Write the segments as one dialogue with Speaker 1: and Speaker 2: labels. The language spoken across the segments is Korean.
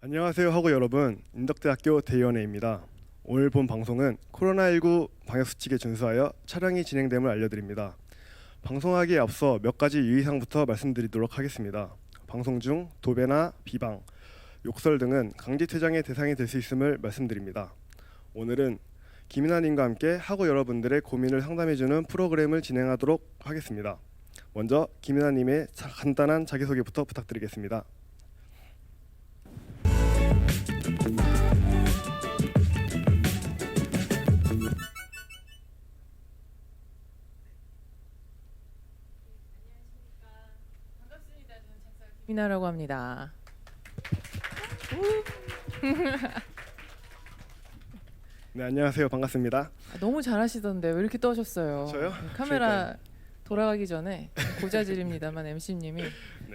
Speaker 1: 안녕하세요 하고 여러분 인덕대학교 대위원회입니다. 오늘 본 방송은 코로나19 방역수칙에 준수하여 촬영이 진행됨을 알려드립니다. 방송하기에 앞서 몇 가지 유의사항부터 말씀드리도록 하겠습니다. 방송 중 도배나 비방, 욕설 등은 강제 퇴장의 대상이 될 수 있음을 말씀드립니다. 오늘은 김인아님과 함께 하고 여러분들의 고민을 상담해주는 프로그램을 진행하도록 하겠습니다. 먼저 김인아님의 자- 간단한 자기소개부터 부탁드리겠습니다.
Speaker 2: 미나라고 합니다.
Speaker 1: 네 안녕하세요 반갑습니다.
Speaker 2: 아, 너무 잘하시던데 왜 이렇게 떠셨어요?
Speaker 1: 저요?
Speaker 2: 네, 카메라 돌아가기 전에 고자질입니다만 MC님이
Speaker 1: 네.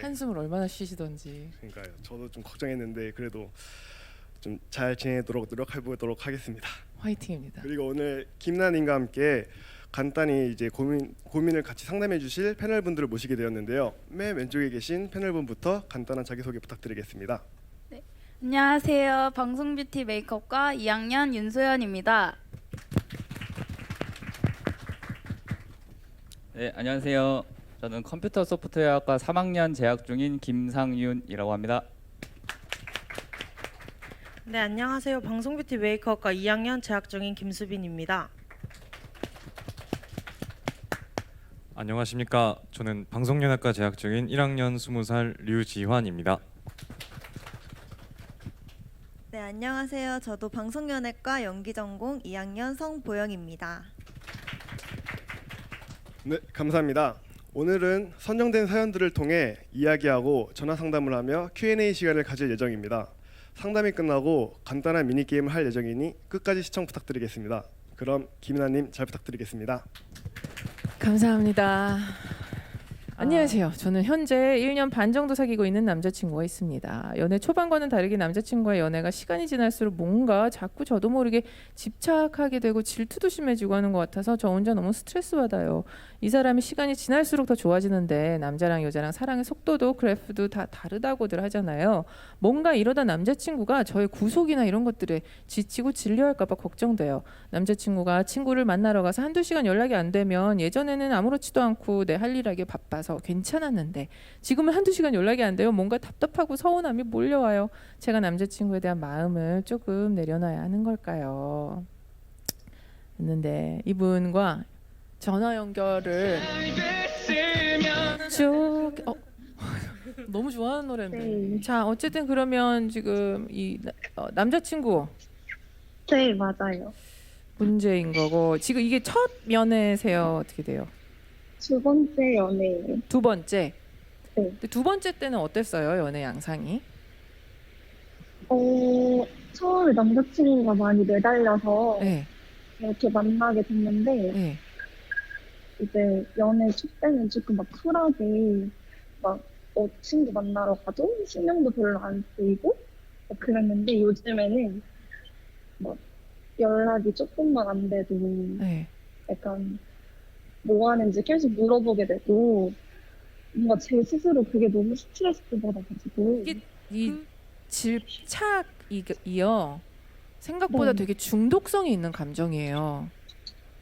Speaker 2: 한숨을 얼마나 쉬시던지.
Speaker 1: 그러니까요. 저도 좀 걱정했는데 그래도 좀 잘 지내도록 노력해 보도록 하겠습니다.
Speaker 2: 화이팅입니다.
Speaker 1: 그리고 오늘 김나님과 함께 간단히 이제 고민 고민을 같이 상담해 주실 패널 분들을 모시게 되었는데요. 맨 왼쪽에 계신 패널 분부터 간단한 자기 소개 부탁드리겠습니다.
Speaker 3: 안녕하세요. 방송 뷰티 메이크업과 2학년 윤소연입니다.
Speaker 4: 네, 안녕하세요. 저는 컴퓨터 소프트웨어학과 3학년 재학 중인 김상윤이라고 합니다.
Speaker 5: 네, 안녕하세요. 방송 뷰티 메이크업과 2학년 재학 중인 김수빈입니다.
Speaker 6: 안녕하십니까. 저는 방송연학과 재학 중인 1학년 20살 류지환입니다.
Speaker 7: 네, 안녕하세요. 저도 방송연예과 연기 전공 2학년 성보영입니다.
Speaker 1: 네 감사합니다. 오늘은 선정된 사연들을 통해 이야기하고 전화 상담을 하며 Q&A 시간을 가질 예정입니다. 상담이 끝나고 간단한 미니 게임을 할 예정이니 끝까지 시청 부탁드리겠습니다. 그럼 김인아님 잘 부탁드리겠습니다.
Speaker 2: 감사합니다. 안녕하세요. 저는 현재 1년 반 정도 사귀고 있는 남자친구가 있습니다. 연애 초반과는 다르게 남자친구와의 연애가 시간이 지날수록 뭔가 자꾸 저도 모르게 집착하게 되고 질투도 심해지고 하는 것 같아서 저 혼자 너무 스트레스 받아요. 이 사람이 시간이 지날수록 더 좋아지는데 남자랑 여자랑 사랑의 속도도 그래프도 다 다르다고들 하잖아요. 뭔가 이러다 남자친구가 저의 구속이나 이런 것들에 지치고 질려할까봐 걱정돼요. 남자친구가 친구를 만나러 가서 한두 시간 연락이 안 되면 예전에는 아무렇지도 않고 내 할 일하기 바빠서 괜찮았는데 지금은 한두 시간 연락이 안 돼요. 뭔가 답답하고 서운함이 몰려와요. 제가 남자친구에 대한 마음을 조금 내려놔야 하는 걸까요? 했는데 이분과 전화 연결을 쭉 어, 너무 좋아하는 노래인데. 자 어쨌든 그러면 지금 이 나- 어, 남자친구
Speaker 8: 네, 맞아요.
Speaker 2: 문제인 거고 지금 이게 첫 연애세요 어떻게 돼요?
Speaker 8: 두 번째 연애예요.
Speaker 2: 두 번째.
Speaker 8: 네.
Speaker 2: 근데 두 번째 때는 어땠어요 연애 양상이?
Speaker 8: 어, 처음에 남자친구가 많이 매달려서
Speaker 2: 네,
Speaker 8: 이렇게 만나게 됐는데,
Speaker 2: 네.
Speaker 8: 이제 연애 초 때는 조금 막 쿨하게, 막, 어, 친구 만나러 가도 신경도 별로 안 쓰이고, 막 그랬는데 요즘에는 막 연락이 조금만 안 돼도
Speaker 2: 네.
Speaker 8: 약간 뭐 하는지 계속 물어보게 되고, 뭔가 제 스스로 그게 너무 스트레스 받아가지고.
Speaker 2: 이게 이 질착이요 생각보다
Speaker 8: 네.
Speaker 2: 되게 중독성이 있는 감정이에요.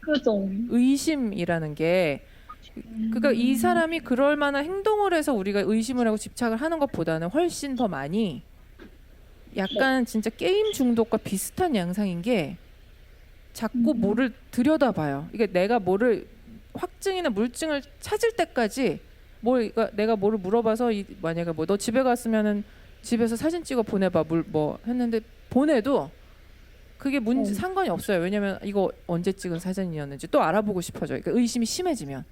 Speaker 8: 그죠?
Speaker 2: 의심이라는 게 그러니까 이 사람이 그럴 만한 행동을 해서 우리가 의심을 하고 집착을 하는 것보다는 훨씬 더 많이 약간 진짜 게임 중독과 비슷한 양상인 게 자꾸
Speaker 8: 음.
Speaker 2: 뭐를 들여다봐요. 이게 내가 뭐를 확증이나 물증을 찾을 때까지 뭘 그러니까 내가 뭐를 물어봐서 이 만약에 뭐 너 집에 갔으면은 집에서 사진 찍어 보내봐 물 뭐 했는데 보내도 그게 문제
Speaker 8: 네.
Speaker 2: 상관이 없어요. 왜냐면 이거 언제 찍은 사진이었는지 또 알아보고 싶어져. 그러니까 의심이 심해지면.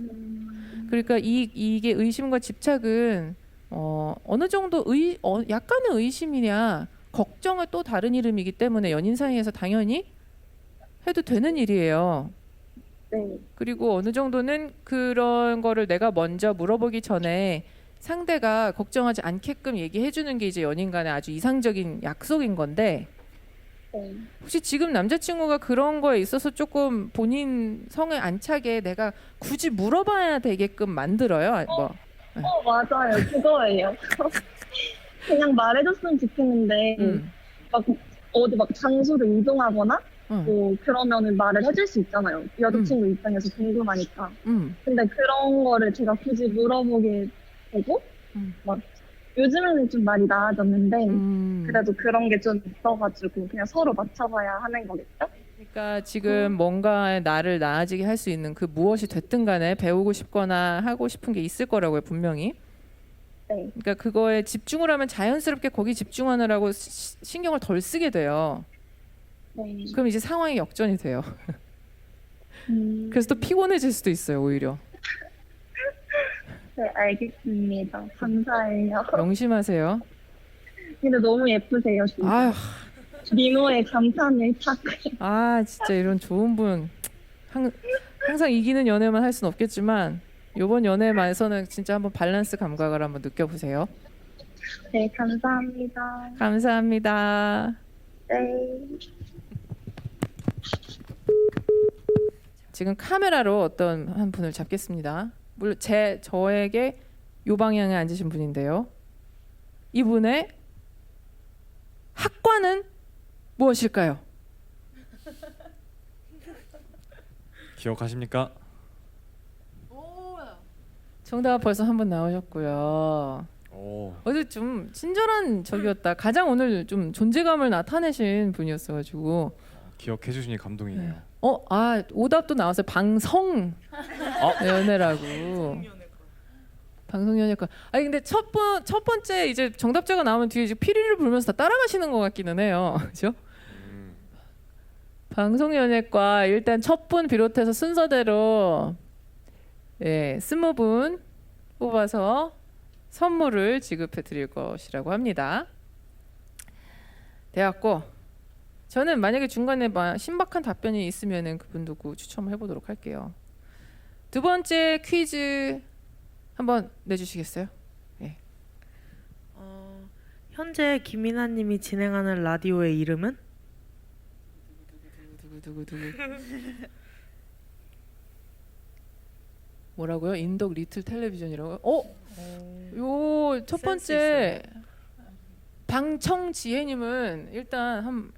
Speaker 8: 음,
Speaker 2: 그러니까 이 이게 의심과 집착은 어 어느 정도 의 어, 약간의 의심이냐 걱정은 또 다른 이름이기 때문에 연인 사이에서 당연히 해도 되는 일이에요.
Speaker 8: 네.
Speaker 2: 그리고 어느 정도는 그런 거를 내가 먼저 물어보기 전에 상대가 걱정하지 않게끔 얘기해 주는 게 이제 연인 간의 아주 이상적인 약속인 건데
Speaker 8: 네.
Speaker 2: 혹시 지금 남자친구가 그런 거에 있어서 조금 본인 성에 안 차게 내가 굳이 물어봐야 되게끔 만들어요? 뭐
Speaker 8: 어, 맞아요. 그거예요. 그냥 말해줬으면 좋겠는데
Speaker 2: 음.
Speaker 8: 막 어디 막 장소를 이동하거나
Speaker 2: 음.
Speaker 8: 뭐 그러면은 말을 해줄 수 있잖아요. 여자친구 입장에서 궁금하니까.
Speaker 2: 음.
Speaker 8: 근데 그런 거를 제가 굳이 물어보게 되고
Speaker 2: 음.
Speaker 8: 막 요즘에는 좀 많이 나아졌는데
Speaker 2: 음.
Speaker 8: 그래도 그런 게 좀 있어가지고 그냥 서로 맞춰봐야 하는 거겠죠?
Speaker 2: 그러니까 지금 뭔가 나를 나아지게 할 수 있는 그 무엇이 됐든 간에 배우고 싶거나 하고 싶은 게 있을 거라고요 분명히.
Speaker 8: 네.
Speaker 2: 그러니까 그거에 집중을 하면 자연스럽게 거기 집중하느라고 시- 신경을 덜 쓰게 돼요.
Speaker 8: 네.
Speaker 2: 그럼 이제 상황이 역전이 돼요.
Speaker 8: 음,
Speaker 2: 그래서 또 피곤해질 수도 있어요 오히려.
Speaker 8: 네, 알겠습니다. 감사해요.
Speaker 2: 명심하세요.
Speaker 8: 근데 너무 예쁘세요. 진짜.
Speaker 2: 아휴,
Speaker 8: 미모에 감탄을 탁.
Speaker 2: 아 진짜 이런 좋은 분 항, 항상 이기는 연애만 할 수는 없겠지만 이번 연애만에서는 진짜 한번 밸런스 감각을 한번 느껴보세요.
Speaker 8: 네, 감사합니다.
Speaker 2: 감사합니다.
Speaker 8: 네.
Speaker 2: 지금 카메라로 어떤 한 분을 잡겠습니다. 물론 제 저에게 요 방향에 앉으신 분인데요. 이분의 학과는 무엇일까요?
Speaker 6: 기억하십니까?
Speaker 2: 정답 벌써 한 분 나오셨고요.
Speaker 6: 오.
Speaker 2: 어제 좀 친절한 적이었다. 가장 오늘 좀 존재감을 나타내신 분이었어가지고.
Speaker 6: 기억해 주시니 감동이네요.
Speaker 2: 어, 아 오답도 나왔어요. 방성 연애라고. 방송 연애과. 아니 근데 첫 번 첫 번째 이제 정답자가 나오면 뒤에 이제 피리를 불면서 다 따라가시는 것 같기는 해요. 그렇죠?
Speaker 6: 음.
Speaker 2: 방송 연예과 일단 첫 분 비롯해서 순서대로 예, 스무 분 뽑아서 선물을 지급해 드릴 것이라고 합니다. 되었고 저는 만약에 중간에 막 신박한 답변이 있으면은 그분 누구 추첨을 해보도록 할게요. 두 번째 퀴즈 한번 내주시겠어요?
Speaker 5: 어, 현재 김이나님이 진행하는 라디오의 이름은?
Speaker 2: 두구 두구 두구 뭐라고요? 인덕 리틀 텔레비전이라고요? 어? 요첫
Speaker 5: 센스
Speaker 2: 번째 방청지혜님은 일단 한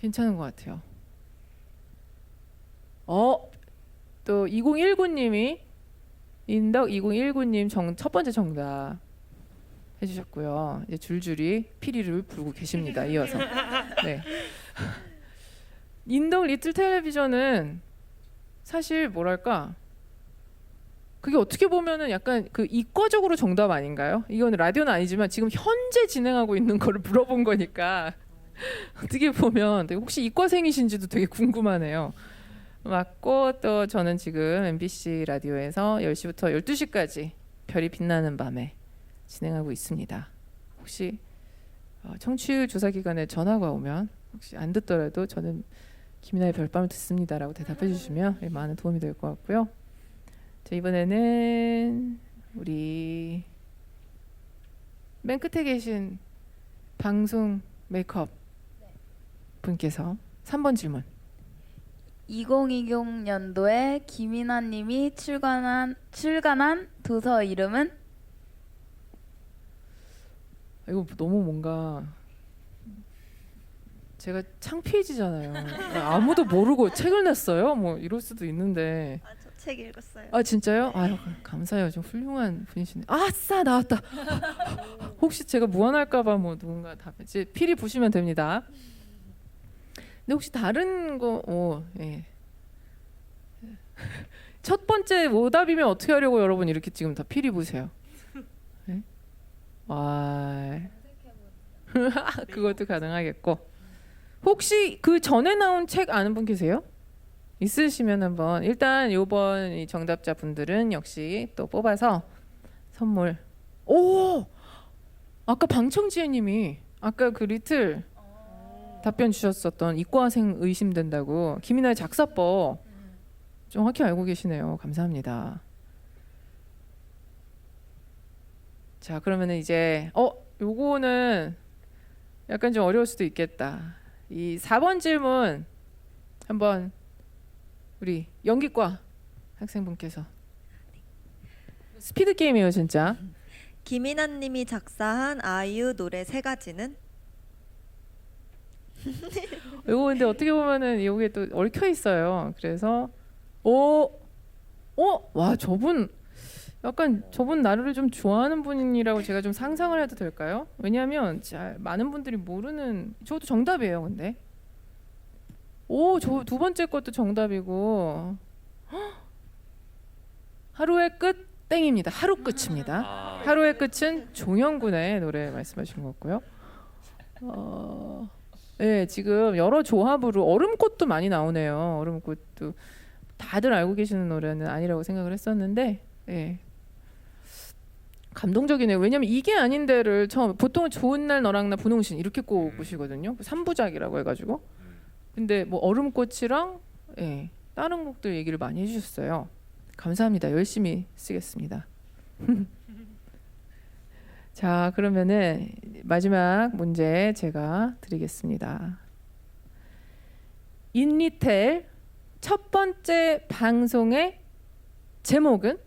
Speaker 2: 괜찮은 것 같아요. 어? 또 2019님이 인덕 2019님 정, 첫 번째 정답 해주셨고요. 이제 줄줄이 피리를 불고 계십니다. 이어서. 네. 인덕 리틀 텔레비전은 사실 뭐랄까 그게 어떻게 보면은 약간 그 이과적으로 정답 아닌가요? 이건 라디오는 아니지만 지금 현재 진행하고 있는 거를 물어본 거니까 어떻게 보면 혹시 이과생이신지도 되게 궁금하네요. 맞고 또 저는 지금 MBC 라디오에서 10시부터 12시까지 별이 빛나는 밤에 진행하고 있습니다. 혹시 어, 청취율 조사 기간에 전화가 오면 혹시 안 듣더라도 저는 김이나의 별밤을 듣습니다라고 대답해 주시면 예, 많은 도움이 될 것 같고요. 자 이번에는 우리 맨 끝에 계신 방송 메이크업 분께서 3번 질문.
Speaker 3: 2020년도에 김이나님이 출간한 출간한 도서 이름은
Speaker 2: 이거 너무 뭔가 제가 창피해지잖아요. 아무도 모르고 책을 냈어요. 뭐 이럴 수도 있는데.
Speaker 7: 아, 저 책 읽었어요.
Speaker 2: 아 진짜요? 아유 감사해요. 좀 훌륭한 분이시네. 아싸 나왔다. 혹시 제가 무안할까봐 뭐 누군가 답 이제 필히 보시면 됩니다. 근데 혹시 다른 거, 오, 예. 첫 번째 오답이면 어떻게 하려고 여러분 이렇게 지금 다 필히 보세요. 예? 와, 그것도 가능하겠고. 혹시 그 전에 나온 책 아는 분 계세요? 있으시면 한번 일단 요번 이 정답자 분들은 역시 또 뽑아서 선물. 오, 아까 방청지혜님이 아까 그 리틀 답변 주셨었던 이과생 의심된다고 김이나의 작사법 정확히 알고 계시네요. 감사합니다. 자 그러면은 이제 어 요거는 약간 좀 어려울 수도 있겠다. 이 4번 질문 한번 우리 연기과 학생분께서 스피드 게임이에요 진짜.
Speaker 7: 김이나님이 작사한 아이유 노래 세 가지는
Speaker 2: 이거 근데 어떻게 보면은 이게 또 얽혀 있어요. 그래서 오, 어, 와 저분 약간 저분 나를 좀 좋아하는 분이라고 제가 좀 상상을 해도 될까요? 왜냐하면 잘 많은 분들이 모르는 저도 정답이에요. 근데 오, 저 두 번째 것도 정답이고 헉! 하루의 끝 땡입니다. 하루 끝입니다. 하루의 끝은 종영군의 노래 말씀하신 거고요. 어, 네, 지금 여러 조합으로 얼음꽃도 많이 나오네요. 얼음꽃도 다들 알고 계시는 노래는 아니라고 생각을 했었는데, 예. 감동적이네요. 왜냐면 이게 아닌데를 처음 보통은 좋은 날 너랑 나 분홍신 이렇게 꼭 보시거든요. 삼부작이라고 해가지고. 근데 뭐 얼음꽃이랑 예, 다른 곡들 얘기를 많이 해주셨어요. 감사합니다. 열심히 쓰겠습니다. 자, 그러면은 마지막 문제 제가 드리겠습니다. 인리텔 첫 번째 방송의 제목은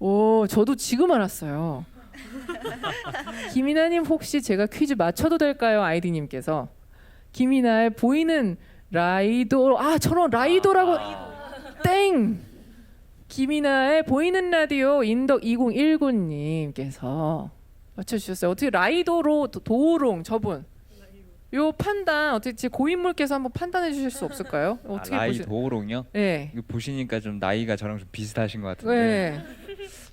Speaker 2: 오, 저도 지금 알았어요. 김이나님 혹시 제가 퀴즈 맞춰도 될까요? 아이디님께서 김이나의 보이는 라이도 아 저런 라이도라고 땡 김이나의 보이는 라디오 인덕 2019님께서 맞춰주셨어요. 어떻게 라이도로 도- 도우롱 저분 요 판단 어떻게 제 고인물께서 한번 판단해 주실 수 없을까요? 어떻게
Speaker 4: 아, 라이
Speaker 2: 보시?
Speaker 4: 도우롱요?
Speaker 2: 네.
Speaker 4: 이거 보시니까 좀 나이가 저랑 좀 비슷하신 것 같은데
Speaker 2: 네.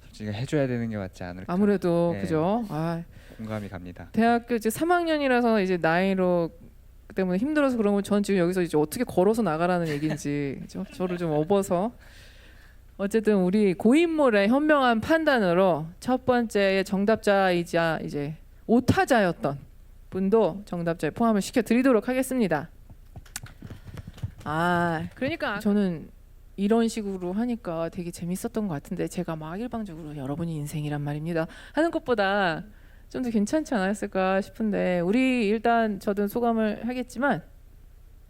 Speaker 4: 솔직히 해줘야 되는 게 맞지 않을까
Speaker 2: 아무래도
Speaker 4: 네.
Speaker 2: 그죠. 아
Speaker 4: 공감이 갑니다.
Speaker 2: 대학교 이제 3학년이라서 이제 나이로 때문에 힘들어서 그런 건전 지금 여기서 이제 어떻게 걸어서 나가라는 얘기인지 저, 저를 좀 업어서 어쨌든 우리 고인물의 현명한 판단으로 첫 번째 정답자이자 이제 오타자였던 분도 정답자에 포함을 시켜드리도록 하겠습니다. 아 그러니까 저는 이런 식으로 하니까 되게 재밌었던 것 같은데 제가 막 일방적으로 여러분이 인생이란 말입니다 하는 것보다 좀 더 괜찮지 않았을까 싶은데 우리 일단 저도 소감을 하겠지만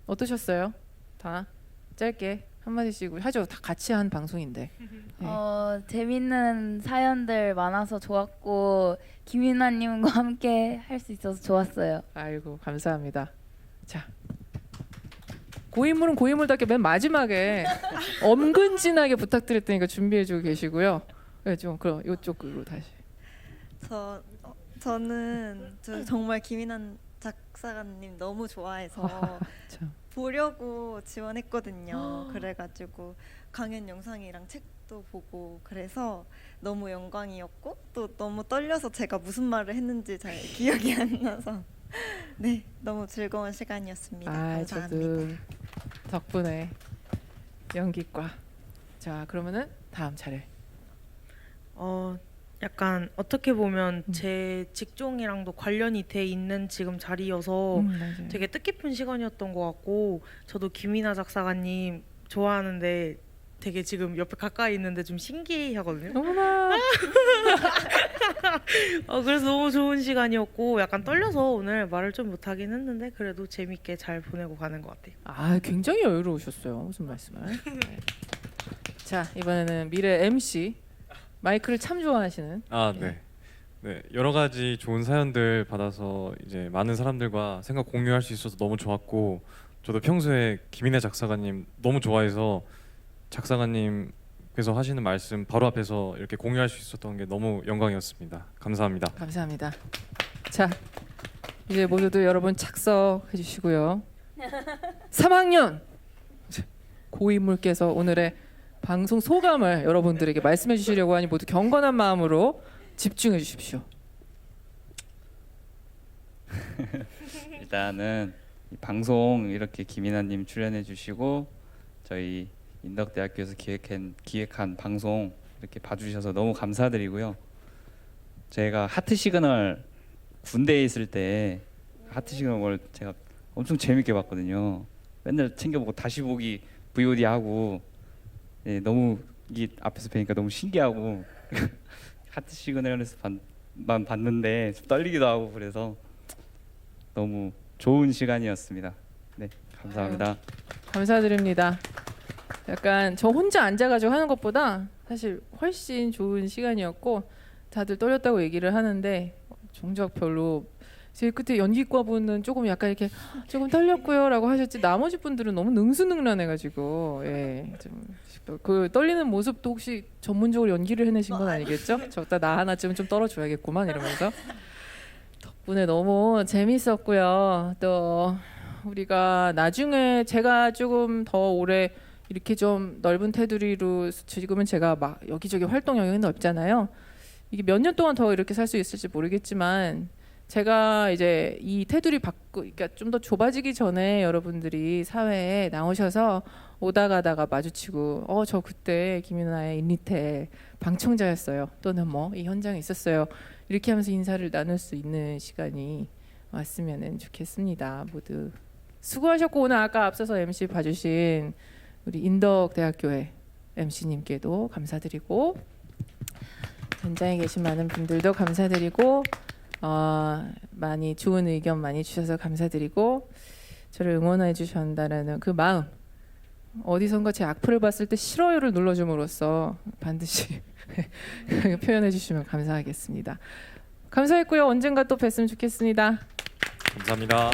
Speaker 2: 어떠셨어요? 다 짧게 한 마디씩 우리 하죠. 다 같이 한 방송인데. 네.
Speaker 3: 어, 재밌는 사연들 많아서 좋았고 김이나님과 함께 할 수 있어서 좋았어요.
Speaker 2: 아이고 감사합니다. 자 고인물은 고인물답게 맨 마지막에 엄근진하게 부탁드렸다니까 준비해주고 계시고요. 네, 좀 그럼 이쪽으로 다시.
Speaker 7: 저 어, 저는 저 정말 김이난 작사가님 너무 좋아해서
Speaker 2: 참.
Speaker 7: 보려고 지원했거든요. 그래가지고 강연 영상이랑 책도 보고 그래서 너무 영광이었고 또 너무 떨려서 제가 무슨 말을 했는지 잘 기억이 안 나서 네 너무 즐거운 시간이었습니다.
Speaker 2: 아
Speaker 7: 감사합니다.
Speaker 2: 저도 덕분에 연기과. 자 그러면은 다음 차례.
Speaker 5: 어 약간 어떻게 보면
Speaker 2: 음.
Speaker 5: 제 직종이랑도 관련이 돼 있는 지금 자리여서
Speaker 2: 음.
Speaker 5: 되게 뜻깊은 시간이었던 것 같고 저도 김이나 작사가님 좋아하는데 되게 지금 옆에 가까이 있는데 좀 신기하거든요.
Speaker 2: 어머나.
Speaker 5: 어, 그래서 너무 좋은 시간이었고 약간 떨려서 오늘 말을 좀 못하긴 했는데 그래도 재밌게 잘 보내고 가는 것 같아요.
Speaker 2: 아 굉장히 여유로우셨어요. 무슨 말씀을? 네. 자 이번에는 미래 MC 마이크를 참 좋아하시는.
Speaker 6: 아
Speaker 2: 예.
Speaker 6: 네. 네 여러 가지 좋은 사연들 받아서 이제 많은 사람들과 생각 공유할 수 있어서 너무 좋았고 저도 평소에 김인혜 작사가님 너무 좋아해서 작사가님께서 하시는 말씀 바로 앞에서 이렇게 공유할 수 있었던 게 너무 영광이었습니다. 감사합니다.
Speaker 2: 감사합니다. 자 이제 모두들 여러분 착석해 주시고요. 3학년 고인물께서 오늘의 방송 소감을 여러분들에게 말씀해 주시려고 하니 모두 경건한 마음으로 집중해 주십시오.
Speaker 4: 일단은 이 방송 이렇게 김이나님 출연해 주시고 저희 인덕대학교에서 기획한 기획한 방송 이렇게 봐주셔서 너무 감사드리고요. 제가 하트 시그널 군대에 있을 때 하트 시그널을 제가 엄청 재밌게 봤거든요. 맨날 챙겨보고 다시 보기 VOD 하고 예, 너무 이게 앞에서 뵈니까 너무 신기하고 하트 시그널에서 만 봤는데 좀 떨리기도 하고 그래서 너무 좋은 시간이었습니다. 네, 감사합니다.
Speaker 2: 감사드립니다. 약간 저 혼자 앉아가지고 하는 것보다 사실 훨씬 좋은 시간이었고 다들 떨렸다고 얘기를 하는데 종작 별로 제일 끝에 연기과 분은 조금 약간 이렇게 조금 떨렸고요라고 하셨지 나머지 분들은 너무 능수능란해가지고 예좀그 떨리는 모습도 혹시 전문적으로 연기를 해내신 건 아니겠죠? 저다 나 하나쯤 좀 떨어줘야겠구만 이러면서 덕분에 너무 재밌었고요. 또 우리가 나중에 제가 조금 더 오래 이렇게 좀 넓은 테두리로 지금은 제가 막 여기저기 활동 영역이 넓잖아요. 이게 몇 년 동안 더 이렇게 살 수 있을지 모르겠지만 제가 이제 이 테두리 바꾸 그러니까 좀 더 좁아지기 전에 여러분들이 사회에 나오셔서 오다 가다가 마주치고 어 저 그때 김윤아의 인리테 방청자였어요. 또는 뭐 이 현장에 있었어요. 이렇게 하면서 인사를 나눌 수 있는 시간이 왔으면 좋겠습니다. 모두 수고하셨고 오늘 아까 앞서서 MC 봐주신 우리 인덕대학교의 MC님께도 감사드리고 현장에 계신 많은 분들도 감사드리고 어, 많이 좋은 의견 많이 주셔서 감사드리고 저를 응원해 주셨다는 그 마음 어디선가 제 악플을 봤을 때 싫어요를 눌러줌으로써 반드시 표현해 주시면 감사하겠습니다. 감사했고요. 언젠가 또 뵀으면 좋겠습니다.
Speaker 6: 감사합니다.